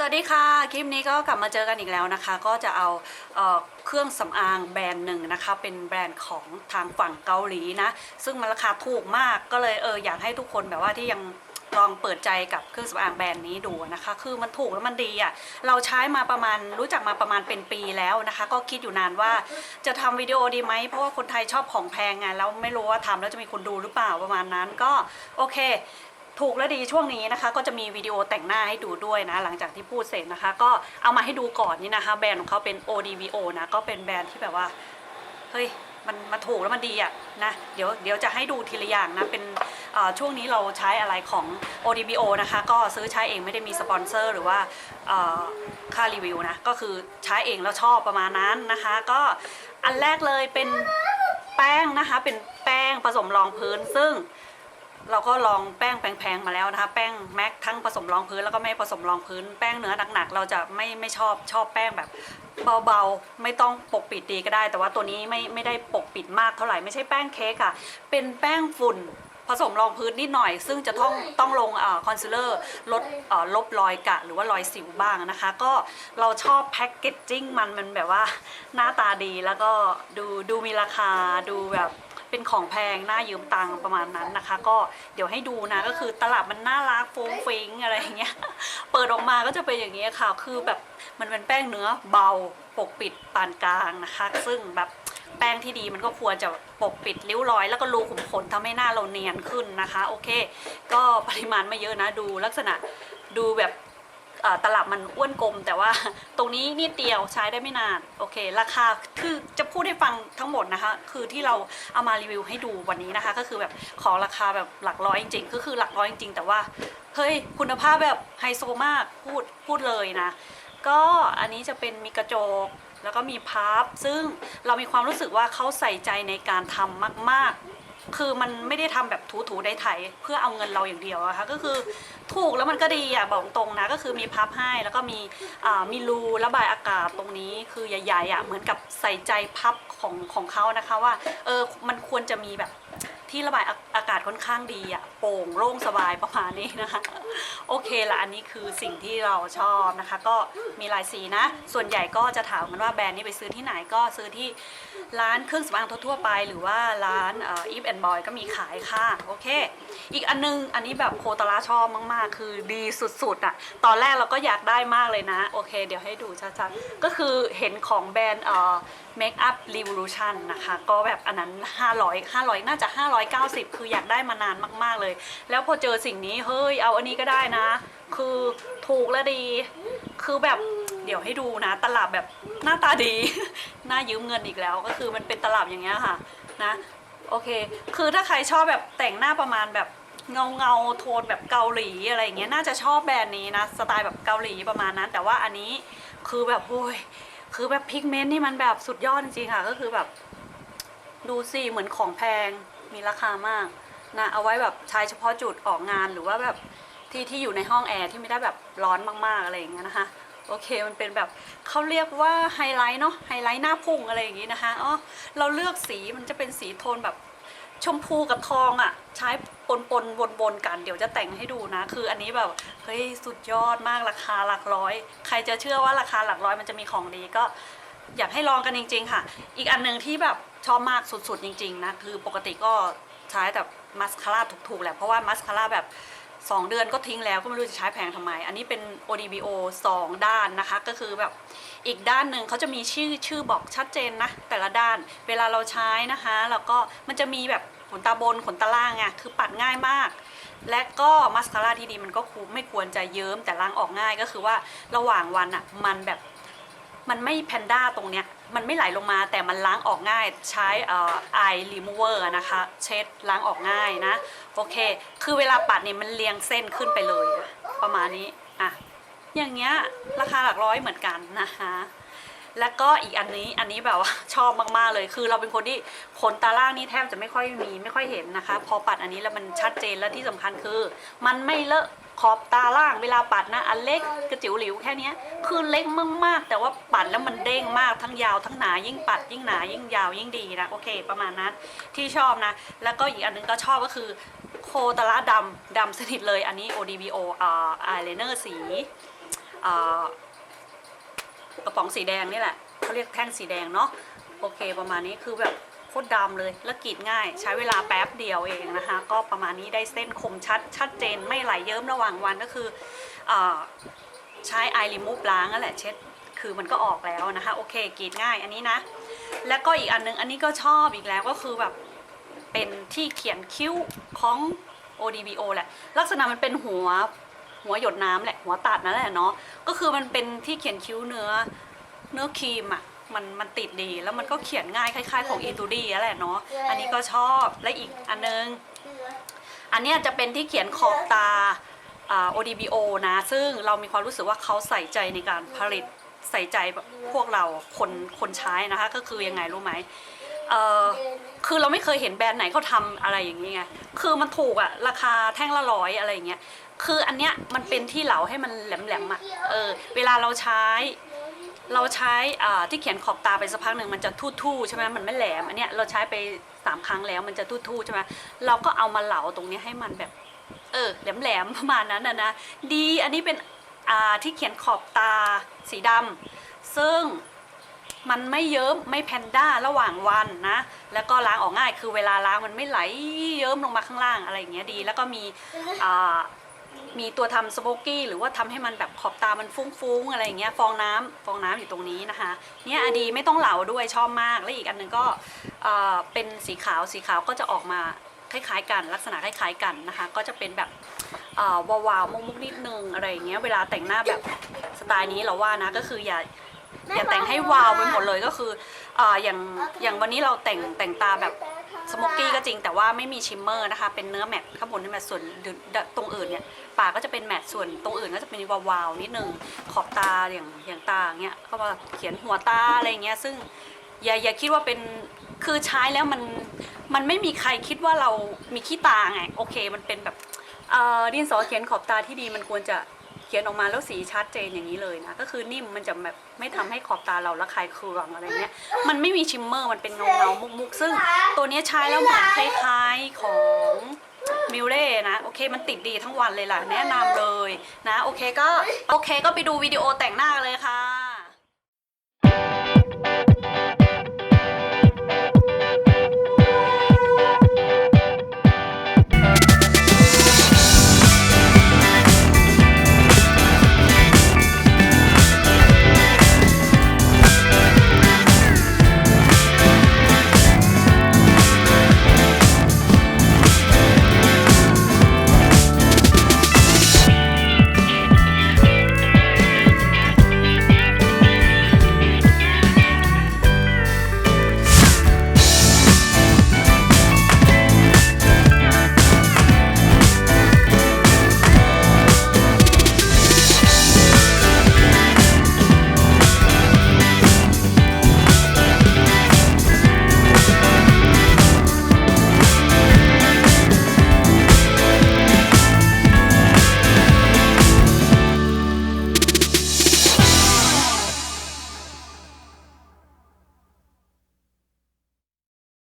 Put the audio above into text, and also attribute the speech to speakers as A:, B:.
A: สวัสดีค่ะ คลิปนี้ก็กลับมาเจอกันอีกแล้วนะคะ ก็จะเอาเออเครื่องสำอางแบรนด์หนึ่งนะคะ เป็นแบรนด์ของทางฝั่งเกาหลีนะ ซึ่งมันราคาถูกมากก็เลยเอออยากให้ทุกคนแบบว่าที่ยังลองเปิดใจกับเครื่องสำอางแบรนด์นี้ดูนะคะ คือมันถูกแล้วมันดีอะ เราใช้มาประมาณรู้จักมาประมาณเป็นปีแล้วนะคะ ก็คิดอยู่นานว่าจะทำวิดีโอดีไหม เพราะว่าคนไทยชอบของแพงไงแล้วไม่รู้ว่าทำแล้วจะมีคนดูหรือเปล่าประมาณนั้นก็โอเค ถูกและดีช่วงนี้นะคะ ก็จะมีวิดีโอแต่งหน้าให้ดูด้วยนะ หลังจากที่พูดเสร็จนะคะ ก็เอามาให้ดูก่อนนี่นะคะ แบรนด์ของเขาเป็น ODVO นะ ก็เป็นแบรนด์ที่แบบว่า เฮ้ยมันมาถูกแล้วมันดีอะนะเดี๋ยวเดี๋ยวจะให้ดูทีละอย่างนะ เป็นช่วงนี้เราใช้อะไรของ ODVO นะคะ ก็ซื้อใช้เองไม่ได้มีสปอนเซอร์ หรือว่าค่ารีวิวนะ ก็คือใช้เองแล้วชอบประมาณนั้นนะคะ ก็อันแรกเลยเป็นแป้งนะคะ เป็นแป้งผสมรองพื้นซึ่ง เราก็ลองแป้งแพงๆมาแล้วนะคะ แป้งแม็กทั้งผสมรองพื้นแล้วก็ไม่ผสมรองพื้น แป้งเนื้อหนักๆเราจะไม่ไม่ชอบชอบแป้งแบบเบาๆ ไม่ต้องปกปิดดีก็ได้ แต่ว่าตัวนี้ไม่ไม่ได้ปกปิดมากเท่าไหร่ไม่ใช่แป้งเค้กค่ะ เป็นแป้งฝุ่นผสมรองพื้นนิดหน่อย ซึ่งจะต้องต้องลงคอนซีลเลอร์ลดเอ่อลบรอยกะ หรือว่ารอยสิวบ้างนะคะ ก็เราชอบแพ็กเกจจิ้งมันมันแบบว่าหน้าตาดีแล้วก็ดูดูมีราคาดูแบบ เป็นของแพงน่ายืมตังค์ประมาณนั้นนะคะ ก็เดี๋ยวให้ดูนะก็คือตลับมันน่ารักฟงฟิงอะไรอย่างเงี้ยเปิดออกมาก็จะเป็นอย่างนี้ยค่ะ คือแบบมันเป็นแป้งเนื้อเบาปกปิดปานกลางนะคะ ซึ่งแบบแป้งที่ดีมันก็ควรจะปกปิดริ้วรอย แล้วก็รูขุมขนทำให้หน้าเราเนียนขึ้นนะคะ โอเค ก็ปริมาณไม่เยอะนะดูลักษณะดูแบบ ตลับมันอ้วนกลม แต่ว่าตรงนี้นิดเดียวใช้ได้ไม่นานโอเค ราคาคือจะพูดให้ฟังทั้งหมดนะคะ คือที่เราเอามารีวิวให้ดูวันนี้นะคะ ก็คือแบบขอราคาแบบหลักร้อยจริงๆก็คือหลักร้อยจริงๆแต่ว่าเฮ้ยคุณภาพแบบไฮโซมากพูดพูดเลยนะ ก็อันนี้จะเป็นมีกระจกแล้วก็มีพับซึ่งเรามีความรู้สึกว่าเขาใส่ใจในการทำมาก ๆ คือมันไม่ได้ทำแบบถูๆได้ไถเพื่อเอาเงินเราอย่างเดียวอะค่ะก็คือถูกแล้วมันก็ดีอะบอกตรงนะก็คือมีพับให้แล้วก็มีมีรูระบายอากาศตรงนี้คือใหญ่ๆอะเหมือนกับใส่ใจพับของของเขานะคะว่าเออมันควรจะมีแบบ ที่ระบายอาอากาศค่อนข้างดีอะโปร่งโล่งสบายประมาณนี้นะคะ โอเคละอันนี้คือสิ่งที่เราชอบนะคะ ก็มีหลายสีนะ ส่วนใหญ่ก็จะถามกันว่าแบรนด์นี้ไปซื้อที่ไหนก็ซื้อที่ร้านเครื่องสำอางทั่วๆไป หรือว่าร้านอีฟแอนด์บอยก็มีขายค่ะ โอเค อีกอันนึงอันนี้แบบโคตราชอบมากๆ คือดีสุดๆอะตอนแรกเราก็อยากได้มากเลยนะ โอเค เดี๋ยวให้ดูชัดๆก็คือเห็นของแบรนด์เอ่อ Make Up Revolution นะคะ ก็แบบอันนั้น 500 500 น่าจะ590 คืออยากได้มานานมาก ๆเลย แล้วพอเจอสิ่งนี้เฮ้ยเอาอันนี้ก็ได้นะ คือถูกและดี คือแบบเดี๋ยวให้ดูนะ ตลับแบบหน้าตาดีน่ายืมเงินอีกแล้ว ก็คือมันเป็นตลับอย่างเงี้ยค่ะนะโอเค คือถ้าใครชอบแบบแต่งหน้าประมาณแบบเงาเงาโทนแบบเกาหลีอะไรอย่างเงี้ยน่าจะชอบแบรนด์นี้นะสไตล์แบบเกาหลีประมาณนั้น แต่ว่าอันนี้คือแบบโอ้ยคือแบบพิกเมนต์นี่มันแบบสุดยอดจริงค่ะ ก็คือแบบ ดูสิเหมือนของแพง มีราคามากนะเอาไว้แบบใช้เฉพาะจุดออกงานหรือว่าแบบที่ที่อยู่ในห้องแอร์ที่ไม่ได้แบบร้อนมากๆอะไรอย่างเงี้ยนะคะโอเคมันเป็นแบบเขาเรียกว่าไฮไลท์เนาะไฮไลท์หน้าพุ่งอะไรอย่างงี้นะคะอ๋อเราเลือกสีมันจะเป็นสีโทนแบบชมพูกับทองอะ่ะ ใช้ปนปนวนวนๆกันเดี๋ยวจะแต่งให้ดูนะ คืออันนี้แบบเฮ้ยสุดยอดมากราคาหลักร้อย ใครจะเชื่อว่าราคาหลักร้อยมันจะมีของดีก็ อยากให้ลองกันจริง ๆ ค่ะ อีกอันหนึ่งที่แบบชอบมากสุดๆ จริง ๆ นะ คือปกติก็ใช้แต่มัสคาร่าถูกๆแหละเพราะว่ามัสคาร่าแบบ 2 เดือนก็ทิ้งแล้วก็ไม่รู้จะใช้แพงทำไม อันนี้เป็น ODBO 2 ด้านนะคะ ก็คือแบบอีกด้านหนึ่งเขาจะมีชื่อชื่อบอกชัดเจนนะ แต่ละด้านเวลาเราใช้นะคะ แล้วก็มันจะมีแบบขนตาบนขนตาล่างไงคือปัดง่ายมาก และก็มัสคาร่าที่ดีมันก็คูไม่ควรจะเยิ้มแต่ล้างออกง่ายก็คือว่าระหว่างวันอะมันแบบ มันไม่แพนด้าตรงเนี้ยมันไม่ไหลลงมาแต่มันล้างออกง่ายใช้เอ่อไอรีมูเวอร์นะคะเช็ดล้างออกง่ายนะโอเค คือเวลาปัดเนี่ยมันเรียงเส้นขึ้นไปเลย ประมาณนี้อะอย่างเงี้ยราคาหลักร้อยเหมือนกันนะคะแล้วก็อีกอันนี้อันนี้แบบว่าชอบมากๆเลย คือเราเป็นคนที่ขนตาล่างนี่แทบจะไม่ค่อยมีไม่ค่อยเห็นนะคะ พอปัดอันนี้แล้วมันชัดเจนและที่สำคัญคือ มันไม่เลอะ ขอบตาล่างเวลาปัดนะอันเล็กกระจิ๋วหลิวแค่นี้คือเล็กมากๆแต่ว่าปัดแล้วมันเด้งมากทั้งยาวทั้งหนายิ่งปัดยิ่งหนายิ่งยาวยิ่งดีนะโอเค ประมาณนั้นที่ชอบนะ แล้วก็อีกอันนึงก็ชอบก็คือโคตาล่าดำดำสนิทเลยอันนี้ ODBO อ่าอายไลเนอร์สีอ่อกระป๋องสีแดงนี่แหละเขาเรียกแท่งสีแดงเนาะโอเคประมาณนี้คือแบบ โคตรดำเลยแล้วกรีดง่าย ใช้เวลาแป๊บเดียวเองนะคะ ก็ประมาณนี้ได้เส้นคมชัดชัดเจนไม่ไหลเยิ้มระหว่างวันก็คืออใช้ไอรีมูฟล้างนั่นแหละเช็ดคือมันก็ออกแล้วนะคะ โอเคกรีดง่ายอันนี้นะ แล้วก็อีกอันนึงอันนี้ก็ชอบอีกแล้วก็คือแบบเป็นที่เขียนคิ้วของ ODBO แหละ ลักษณะมันเป็นหัวหัวหยดน้ำแหละหัวตัดนั่นแหละเนาะก็คือมันเป็นที่เขียนคิ้วเนื้อเนื้อครีมอะ มันมันติดดีแล้วมันก็เขียนง่ายคล้าย ๆ ของอีตูดี้แหละเนาะอันนี้ก็ชอบและอีกอันนึง อันเนี้ยจะเป็นที่เขียนขอบตาอ่า ODBO นะ ซึ่งเรามีความรู้สึกว่าเขาใส่ใจในการผลิตใส่ใจแบบพวกเราคนคนใช้นะคะ ก็คือยังไงรู้ไหมเออคือเราไม่เคยเห็นแบรนด์ไหนเขาทำอะไรอย่างนี้ไงคือมันถูกอะราคาแท่งละร้อยอะไรอย่างเงี้ยคืออันเนี้ยมันเป็นที่เหลาให้มันแหลมๆอะเออเวลาเราใช้ เราใช้ที่เขียนขอบตาไปสักพักหนึ่งมันจะทู่ๆใช่ไหมมันไม่แหลมอันเนี้ยเราใช้ไปสามครั้งแล้วมันจะทู่ๆใช่ไหมเราก็เอามาเหลาตรงนี้ให้มันแบบ เออแหลมๆประมาณนั้นนะนะดีอันนี้เป็นที่เขียนขอบตาสีดำซึ่งมันไม่เยิ้มไม่แพนด้าระหว่างวันนะ แล้วก็ล้างออกง่ายคือเวลาล้างมันไม่ไหลเยิ้มลงมาข้างล่างอะไรอย่างเงี้ยดี แล้วก็มีอ่า มีตัวทำสโมกกี้หรือว่าทำให้มันแบบขอบตามันฟุ้งๆอะไรอย่างเงี้ยฟองน้ำฟองน้ำอยู่ตรงนี้นะคะเนี่ยอดีไม่ต้องเหลาด้วยชอบมาก และอีกอันหนึ่งก็เออเป็นสีขาวสีขาวก็จะออกมาคล้ายๆกัน ลักษณะคล้ายๆกันนะคะ ก็จะเป็นแบบเออวาวๆมุกๆนิดนึงอะไรอย่างเงี้ยเวลาแต่งหน้าแบบสไตล์นี้เราว่านะก็คืออย่าอย่าแต่งให้วาวไปหมดเลยก็คือเอออย่างอย่างวันนี้เราแต่งแต่งตาแบบ สโมกกี้ก็จริงแต่ว่าไม่มีชิมเมอร์นะคะ เป็นเนื้อแมตต์ข้างบนนี่แมตต์ส่วนตรงอื่นเนี่ยปากก็จะเป็นแมตต์ส่วนตรงอื่นก็จะเป็นวาวๆนิดนึงขอบตาอย่างอย่างตาเงี้ยก็มาเขียนหัวตาอะไรเงี้ยซึ่งอย่าอย่าคิดว่าเป็นคือใช้แล้วมันมันไม่มีใครคิดว่าเรามีขี้ตาไงโอเค มันเป็นแบบเอ่อดินสอเขียนขอบตาที่ดีมันควรจะ เขียนออกมาแล้วสีชัดเจนอย่างนี้เลยนะ ก็คือนิ่มมันจะแบบไม่ทำให้ขอบตาเราระคายเคืองอะไรเงี้ย มันไม่มีชิมเมอร์มันเป็นเงาเงามุกมุกซึ่งตัวนี้ใช้แล้วเหมือนคล้ายๆของมิวเล่นะโอเคมันติดดีทั้งวันเลยล่ะ แนะนำเลยนะ โอเคก็โอเคก็ไปดูวิดีโอแต่งหน้าเลยค่ะ